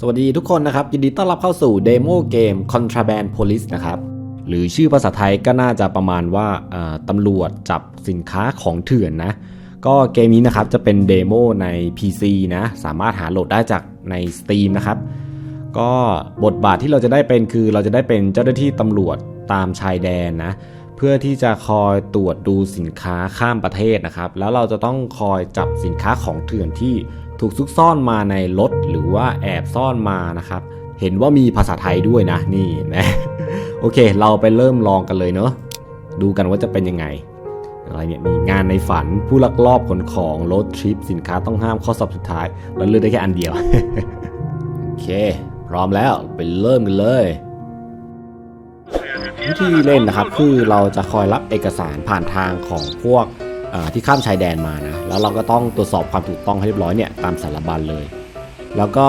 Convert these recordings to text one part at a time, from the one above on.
สวัสดีทุกคนนะครับ ยินดีต้อนรับเข้าสู่เดโมเกม Contraband Police นะครับ หรือชื่อภาษาไทยก็น่าจะประมาณว่าตำรวจจับสินค้าของเถื่อนนะ ก็เกมนี้นะครับจะเป็นเดโมใน PC นะ สามารถหาโหลดได้จากใน Steam นะครับ ก็บทบาทที่เราจะได้เป็นคือเราจะได้เป็นเจ้าหน้าที่ตำรวจตามชายแดนนะ เพื่อที่จะคอยตรวจดูสินค้าข้ามประเทศนะครับ แล้วเราจะต้องคอยจับสินค้าของเถื่อนที่ ถูกซุกซ่อนมาในรถหรือว่าแอบซ่อนมานะครับ เห็นว่ามีภาษาไทยด้วยนะนี่นะโอเค เราไปเริ่มลองกันเลยเนาะดูกันว่าจะเป็นยังไงอะไรเนี่ยมีงานในฝันผู้ลักลอบขนของรถทริปสินค้าต้องห้ามข้อสอบสุดท้ายเราเลือกได้แค่อันเดียวโอเค พร้อมแล้วไปเริ่มกันเลยวิธีเล่นนะครับคือเราจะคอยรับเอกสารผ่านทางของพวก ที่ข้ามชายแดนมานะแล้วเราก็ต้องตรวจสอบความถูกต้องให้เรียบร้อยเนี่ยตามสารบัญเลย แล้วก็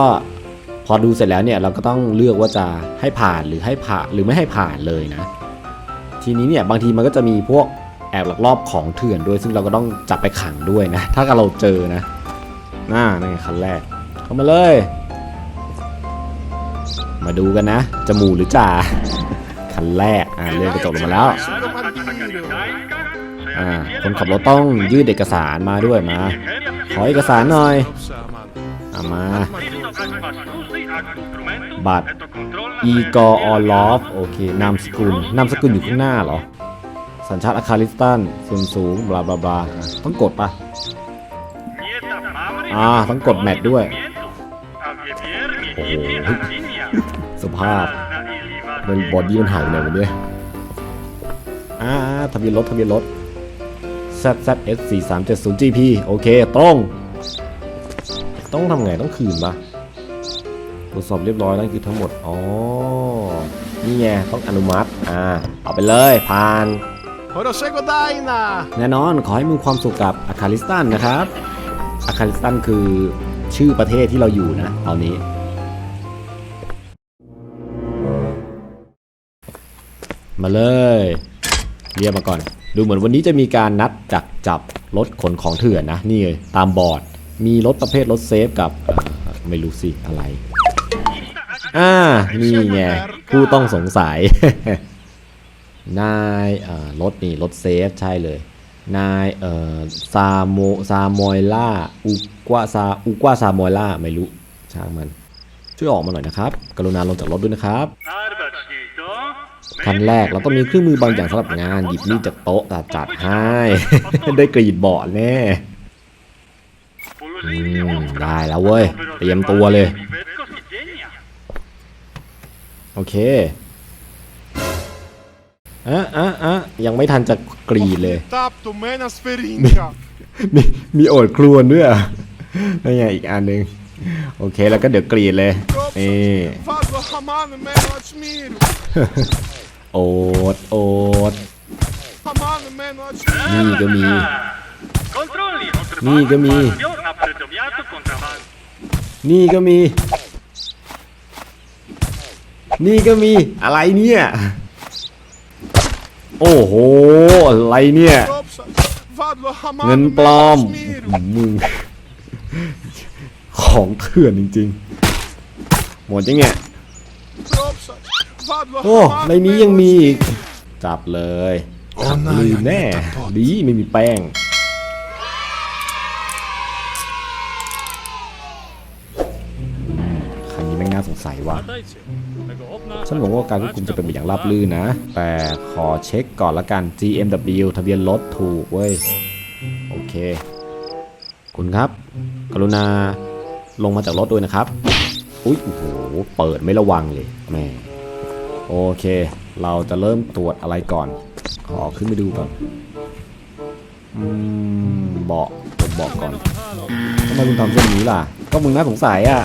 พอดูเสร็จแล้วเนี่ยเราก็ต้องเลือกว่าจะให้ผ่านหรือให้ผ่านหรือไม่ให้ผ่านเลยนะ ทีนี้เนี่ยบางทีมันก็จะมีพวกแอบลักลอบของเถื่อนด้วย ซึ่งเราก็ต้องจับไปขังด้วยนะ ถ้าเราเจอนะน่านั่นไงคันแรก เข้ามาเลย มาดูกันนะจะหมูหรือจ่าคันแรกอ่าเลื่อนกระจกลงมาแล้ว อ่าคนขับรถต้องยื่นเอกสารมาด้วยมา ขอเอกสารหน่อยเอามา บัตรอีกออลอฟโอเคนามสกุลนามสกุลอยู่ข้างหน้าเหรอ สัญชาติอาคาริสตันส่วนสูงบลาบลาบลาต้องกดปะอ่าต้องกดแมทด้วยโอ้โหสภาพมันบอดี้มันหายไปไหนวะเนี่ยอ่าทะเบียนรถทะเบียนรถ ZZS 4 3 7 0 GP โอเคตรง ต้องทำไงต้องคืนปะตรวจสอบเรียบร้อยนั่นคือทั้งหมด อ๋อ นี่ไงต้องอนุมัติ อ่า เอาไปเลย ผ่าน Ora seguo Daina! แน่นอนขอให้มีความสุขกับอาคาริสตันนะครับอาคาริสตันคือชื่อประเทศที่เราอยู่นะ ตอนนี้ มาเลย เรียกมาก่อน ดูเหมือนวันนี้จะมีการนัดจักจับรถขนของเถื่อนนะ นี่เลยตามบอร์ด มีรถประเภทรถเซฟกับไม่รู้สิอะไร อ่า นี่ไงผู้ต้องสงสัย นายรถนี่รถเซฟใช่เลย นายเอ่อซาโมซามอยล่าอุกวาซาอุกวาซามอยล่าไม่รู้ช่างมัน ช่วยออกมาหน่อยนะครับ กรุณาลงจากรถด้วยนะครับ ขั้นแรกเราต้องมีเครื่องมือบางอย่างสำหรับงานหยิบมีดจากโต๊ะแต่จัดให้ ได้กรีดเบาะแน่อืมได้แล้วเว้ย เตรียมตัวเลย โอเคอะอะอะยังไม่ทันจะกรีดเลย Tapto, mena sferinca! มีมีโอดครวนด้วยอะนั่นไงอีกอันหนึ่ง โอเคแล้วก็เดี๋ยวกรีดเลยนี่ Vado a Hamane, meno Achmiro! โอดโอด Hamane, meno Achmiro! นี่ก็มี นี่ก็มี นี่ก็มี นี่ก็มีอะไรเนี่ย โอ้โห อะไรเนี่ย Tropsa! Vado a Hamane, เงินปลอม Achmiro! มึง ของเถื่อนจริงๆ หมดยังไง Tropsa! Vado a โอ้ Hamane, ในนี้ยังมีอีก Achmiro! จับเลยขับลืมแน่ ดีไม่มีแป้งคันนี้แม่งน่าสงสัยว่ะ ฉันหวังว่าการควบคุมจะเป็นไปอย่างราบรื่นนะ แต่ขอเช็คก่อนละกัน GMW ทะเบียนรถถูกเว้ย โอเค คุณครับ กรุณา ลงมาจากรถด้วยนะครับ อุ๊ยโอ้โห เปิดไม่ระวังเลยแม่โอเค เราจะเริ่มตรวจอะไรก่อน ขอขึ้นไปดูก่อนอืมเบาะกดเบาะก่อนทำไมคุณทำเช่นนี้ล่ะ ก็มึงน่าสงสัยอะ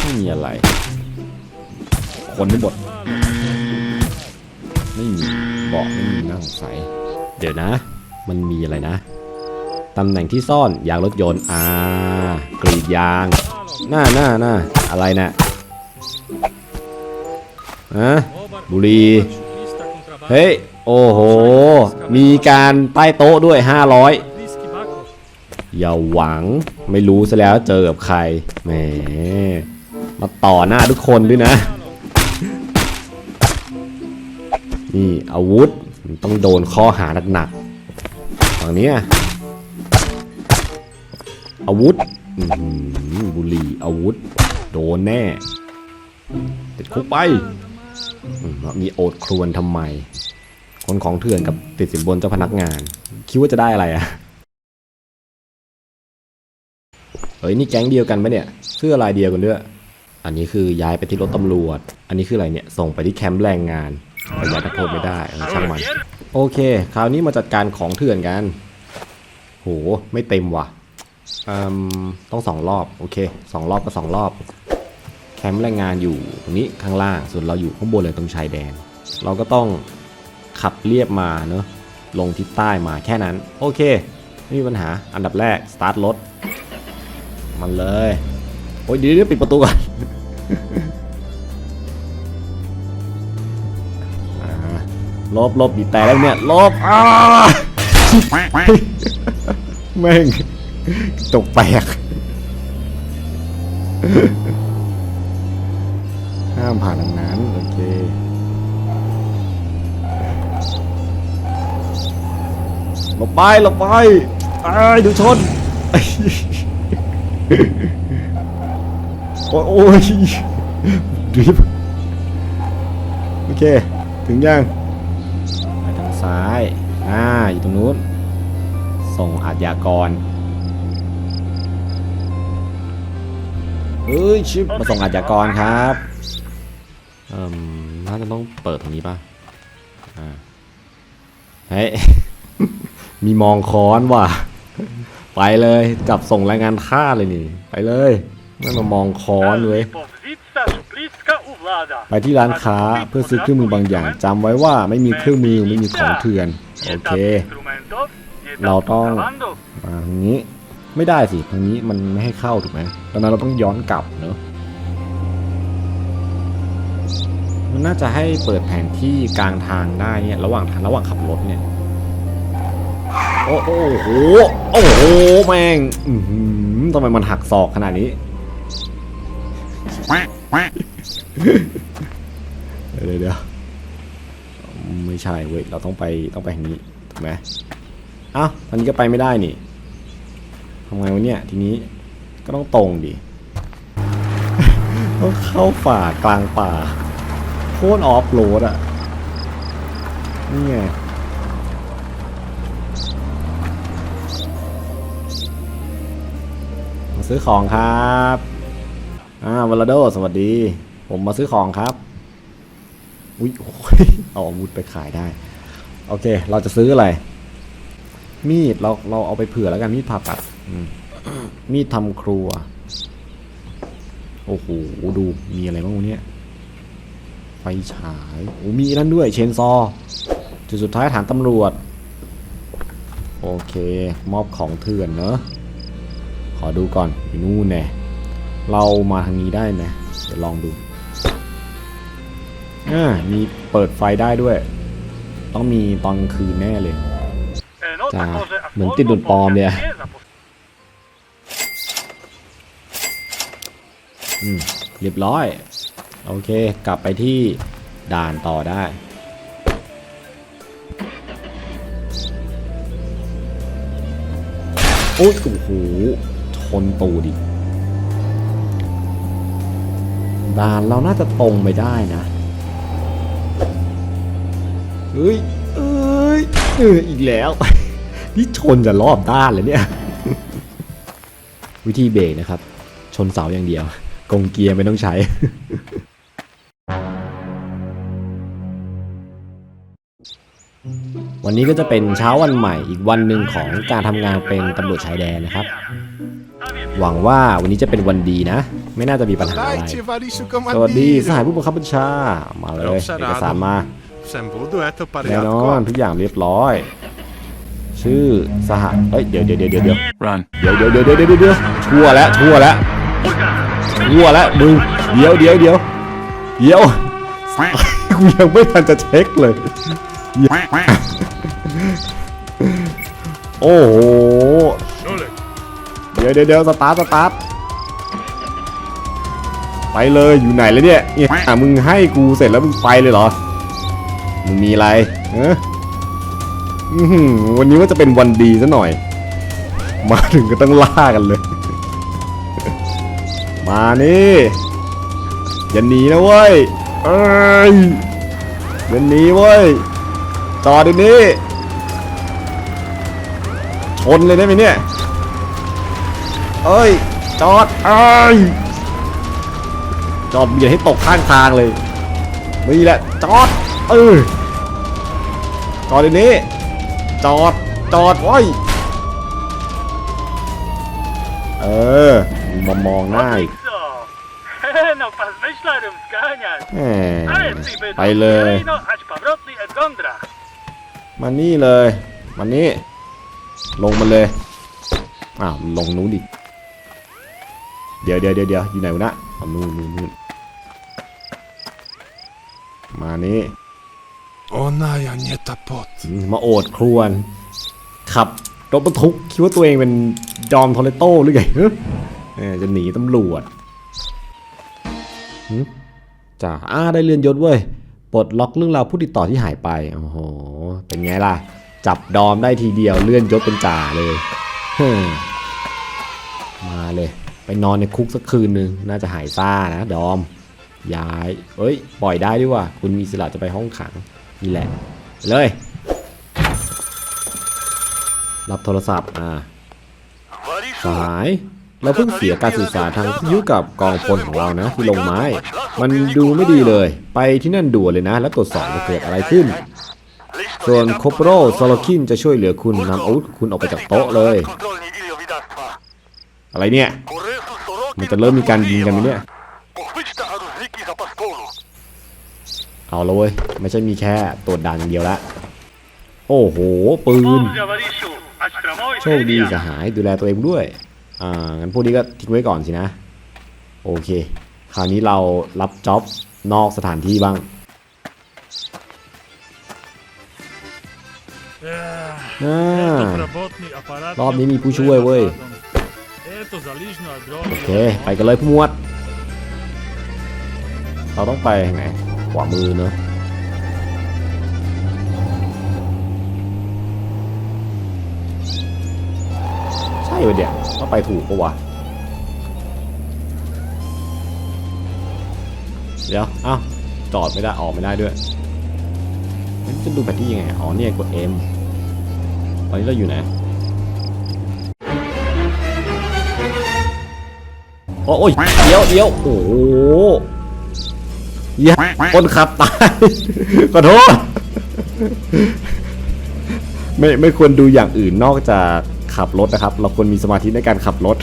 ไม่มีอะไร คนไม่บดไม่มีเบาะไม่มีน่าสงสัย เดี๋ยวนะ มันมีอะไรนะ ตำแหน่งที่ซ่อนยางรถยนต์อ่ากรีดยางหน้าหน้าหน้าอะไรนะ่ะฮะบุรีเฮ้ยโอ้โห มีการใต้โต๊ะด้วย 500 อย่าหวังไม่รู้ซะแล้วเจอกับใครแหมมาต่อหน้าทุกคนด้วยนะ นี่อาวุธต้องโดนข้อหาหนักๆฝั่งนี้ อาวุธบุหรี่อาวุธ โดนแน่ติดคุกไปมมีโอดครวนทำไม คนของเถื่อนกับติดสินบนเจ้าพนักงาน คิดว่าจะได้อะไรอะเฮ้ยนี่แก๊งเดียวกันไหมเนี่ยเสื้อลายเดียวกันด้วย อันนี้คือย้ายไปที่รถตำรวจ อันนี้คืออะไรเนี่ยส่งไปที่แคมป์แรงงานไปย้ายนักโทษไม่ได้ช่างมัน โอเค คราวนี้มาจัดการของเถื่อนกัน โห ไม่เต็มว่ะ ต้องสองรอบ โอเคสองรอบก็สองรอบ แคมป์แรงงานอยู่ตรงนี้ข้างล่าง ส่วนเราอยู่ข้างบนเลยตรงชายแดน เราก็ต้องขับเรียบมาเนอะลงทิศใต้มาแค่นั้น โอเค ไม่มีปัญหาอันดับแรก สตาร์ทรถ มันเลย โอ้ยเดี๋ยวเดี๋ยวปิดประตูก่อนอ่าลบลบบีแต่แล้วเนี่ยลบอ้าแม่ง จกแตกห้ามผ่านทางนั้น โอเค หลบไป หลบไปไอ้ยดูชน โอ้ยโอ้ยดิฟโอเค ถึงยังไปทางซ้าย อ่า อยู่ตรงนู้น ส่งอาชญากร เอ้ยชิบมาส่งอาจากรครับเอ่มน่าจะต้องเปิดตรงนี้ป่ะอ่าเฮ้ย มีมองค้อนว่ะ ไปเลยจับส่งแรงงานฆ่าเลยนี่ ไปเลยไม่มามองค้อนเลยไปที่ร้านค้าเพื่อซื้อเครื่องมือบางอย่าง จำไว้ว่าไม่มีเครื่องมือไม่มีของเถื่อน โอเค เราต้องมาตรงนี้ ไม่ได้สิทางนี้มันไม่ให้เข้าถูกไหมดังนั้นเราต้องย้อนกลับเนอะมันน่าจะให้เปิดแผนที่กลางทางได้เนี่ยระหว่างทางระหว่างขับรถเนี่ยโอ้โหโอ้โหแม่งทำไมมันหักศอกขนาดนี้เดี๋ยวเดี๋ยวไม่ใช่เว้ยเราต้องไปต้องไปทางนี้ถูกไหมอ้าวทางนี้ก็ไปไม่ได้นี่ ทำไงวะเนี่ยทีนี้ก็ต้องตรงดิต้องเข้าป่ากลางป่าโคตรออฟโรดอะนี่ไงมาซื้อของครับอ่าวลาโดสวัสดี ผมมาซื้อของครับอุ้ยโอ้ยเอาอาวุธไปขายได้ โอเค เราจะซื้ออะไร มีดเราเราเอาไปเผื่อแล้วกันมีดผ่าตัดอื มมีดทำครัว โอ้โห ดูมีอะไรบ้างวะเนี่ยไฟฉายโอ้มีนั่นด้วย เชนซอว์จุดสุดท้ายฐานตำรวจ โอเค มอบของเถื่อนเนอะ ขอดูก่อนอยู่นู่นแน่เรามาทางนี้ได้ไหมเดี๋ยวลองดูอ่ามีเปิดไฟได้ด้วย ต้องมีตอนกลางคืนแน่เลย E, No Ta, tak może, a bym wolno ty był po mnie. powiem, nie zapos- อืมเรียบร้อย โอเค กลับไปที่ด่านต่อได้ โอ้ยโอ้โหชนตูดิด่านเราน่าจะตรงไปได้นะ เฮ้ย เอ้ยเอออีกแล้ว นี่ชนจะรอบด้านเลยเนี่ย วิธีเบรกนะครับ ชนเสาอย่างเดียว กงเกียร์ไม่ต้องใช้ วันนี้ก็จะเป็นเช้าวันใหม่อีกวันหนึ่งของการทำงานเป็นตำรวจชายแดนนะครับ หวังว่าวันนี้จะเป็นวันดีนะ ไม่น่าจะมีปัญหาอะไร Dajcie, Waliszu สวัสดีส komandirze. หายผู้บังคับบัญชา มาเลยเอกสารมา Sem budu, eto แน่นอน pariatko. ทุกอย่างเรียบร้อย ชื่อสหเอ้ยเดี๋ยวเดี๋ยวเดี๋ยวเดี๋ยวเดี๋ยว Run. เดี๋ยวเดี๋ยวเดี๋ยวเดี๋ยวเดี๋ยวเดี๋ยวชั่วแล้วชั่วแล้ว ชั่วแล้วมึงเดี๋ยวเดี๋ยวเดี๋ยวเดี๋ยวกูยังไม่ทันจะเช็คเลย โอ้โห เดี๋ยวเดี๋ยวเดี๋ยวสตาร์ทสตาร์ทไปเลยอยู่ไหนแล้วเนี่ยเนี่ยอะมึงให้กูเสร็จแล้วมึงไปเลยเหรอ มึงมีอะไรเออวันนี้ว่าจะเป็นวันดีซะหน่อย มาถึงก็ต้องล่ากันเลย มานี่อย่าหนีนะเว้ยเอ้ยอย่าหนีเว้ยจอดเดี๋ยวนี้ชนเลยได้ไหมเนี่ยเอ้ยจอดเอ้ยจอดเบียดให้ตกข้างทางเลยนี่แหละจอดเออจอดเดี๋ยวนี้จอดจอดไว้ยเออมามองหน้าอีก myślarem zganiać. แหม Ale ty by ไปเลย no aż powrotny et gondra. มานี่เลยมานี่ ลงมาเลย อ้าว ลงนู้นดิ เดี๋ยวเดี๋ยวเดี๋ยวเดี๋ยวอยู่ไหนวะนะเอานู่นนู่นนู่นมานี่ Ona ja nie ta pot. อืมมาโอดครวน ขับรถบรรทุกคิดว่าตัวเองเป็นจอมทอร์เรโต้หรือไงฮะเออจะหนีตำรวจหึ จ่าอ้าได้เลื่อนยศเว้ยปลดล็อกเรื่องราวผู้ติดต่อที่หายไปโอ้โหเป็นไงล่ะ จับดอมได้ทีเดียวเลื่อนยศเป็นจ่าเลยเฮ้อมาเลย ไปนอนในคุกสักคืนหนึ่งน่าจะหายซ่านะดอม ย้ายเอ้ย ปล่อยได้ด้วยว่ะคุณมีอิสระจะไปห้องขังนี่แหละ เลย รับโทรศัพท์อ่าสาย เราเพิ่งเสียการสื่อสารทางวิทยุกับกองพลของเรานะที่ลงไม้ มันดูไม่ดีเลย ไปที่นั่นด่วนเลยนะ แล้วตรวจสอบว่าเกิดอะไรขึ้น ส่วนโคโปโรซโลคินจะช่วยเหลือคุณนำอาวุธคุณออกไปจากโต๊ะเลย อะไรเนี่ย มันจะเริ่มมีการยิงกันไหมเนี่ย เอาละเว้ย ไม่ใช่มีแค่ตรวจด่านอย่างเดียวละ โอ้โห ปืน โชคดีสหายดูแลตัวเองด้วย อ่างั้นพวกนี้ก็ทิ้งไว้ก่อนสินะ โอเค คราวนี้เรารับจ็อบนอกสถานที่บ้างอ่ารอบนี้มีผู้ช่วยเว้ย โอเค ไปกันเลยผู้หมวด เราต้องไปทางไหนขวามือเนอะ ใช่ปะเดี๋ยวไปถูกปะวะเดี๋ยวเอ้าจอดไม่ได้ออกไม่ได้ด้วยงั้นจะดูแผนที่ยังไงอ๋อเนี่ยกด M ตอนนี้เราอยู่ไหนโอ้ยเดี๋ยวเดี๋ยวโอ้โหยคนขับตายขอโทษไม่ไม่ควรดูอย่างอื่นนอกจาก ขับรถนะครับ เราควรมีสมาธิในการขับรถ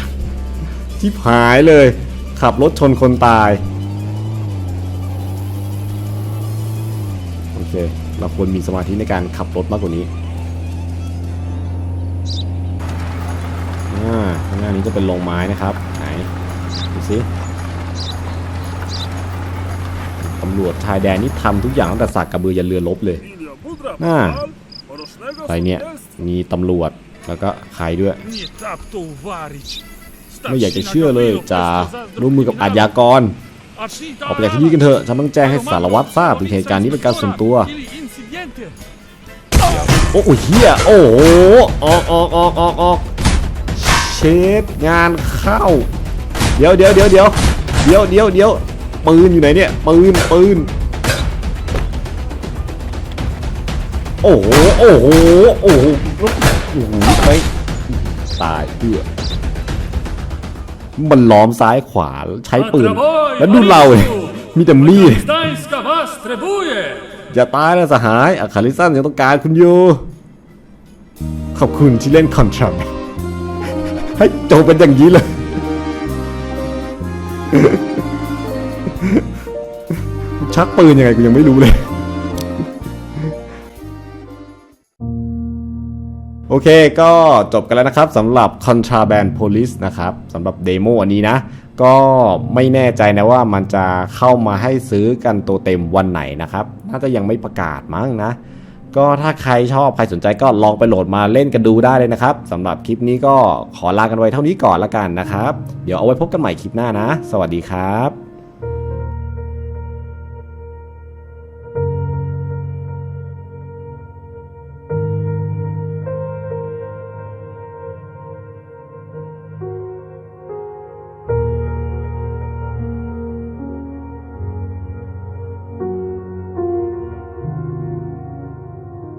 ที่หายเลย ขับรถชนคนตาย โอเค เราควรมีสมาธิในการขับรถมากกว่านี้อ่าข้างหน้านี้จะเป็นโรงไม้นะครับ ไหนดูสิตำรวจชายแดนนี่ทำทุกอย่างตั้งแต่สากกระเบือยันเรือลบเลย Ah. ไปเนี่ย มีตำรวจ แล้วก็ใครด้วย ไม่อยากจะเชื่อเลยจะร่วมมือกับอาชญากร ออกไปจากที่นี่กันเถอะฉันต้องแจ้งให้สารวัตรทราบถึงเหตุการณ์นี้เป็นการส่วนตัว โอ้โหเฮียโอ้โหออกออกออกออกออกเชฟงานเข้า เดี๋ยวเดี๋ยวเดี๋ยวเดี๋ยวเดี๋ยวเดี๋ยวเดี๋ยวปืนอยู่ไหนเนี่ยปืนปืนโอ้โหโอ้โหโอ้โหโอ้โหไปตายเพื่อมันล้อมซ้ายขวาใช้ปืน แล้วดูเราเลยมีแต่มีด Gdańska was trebuje! อย่าตายนะสหายอาคาริสันยังต้องการคุณอยู่ ขอบคุณที่เล่นคอนทรัมให้จบเป็นอย่างนี้เลยชักปืนยังไงกูยังไม่รู้เลย เคก็จบกันแล้วนะครับสำหรับ Contraband Police นะครับสำหรับเดโมอันนี้นะ ก็ไม่แน่ใจนะว่ามันจะเข้ามาให้ซื้อกันตัวเต็มวันไหนนะครับ น่าจะยังไม่ประกาศมั้งนะ ก็ถ้าใครชอบใครสนใจก็ลองไปโหลดมาเล่นกันดูได้เลยนะครับสำหรับคลิปนี้ก็ขอลากันไว้เท่านี้ก่อนละกันนะครับ เดี๋ยวเอาไว้พบกันใหม่คลิปหน้านะ สวัสดีครับ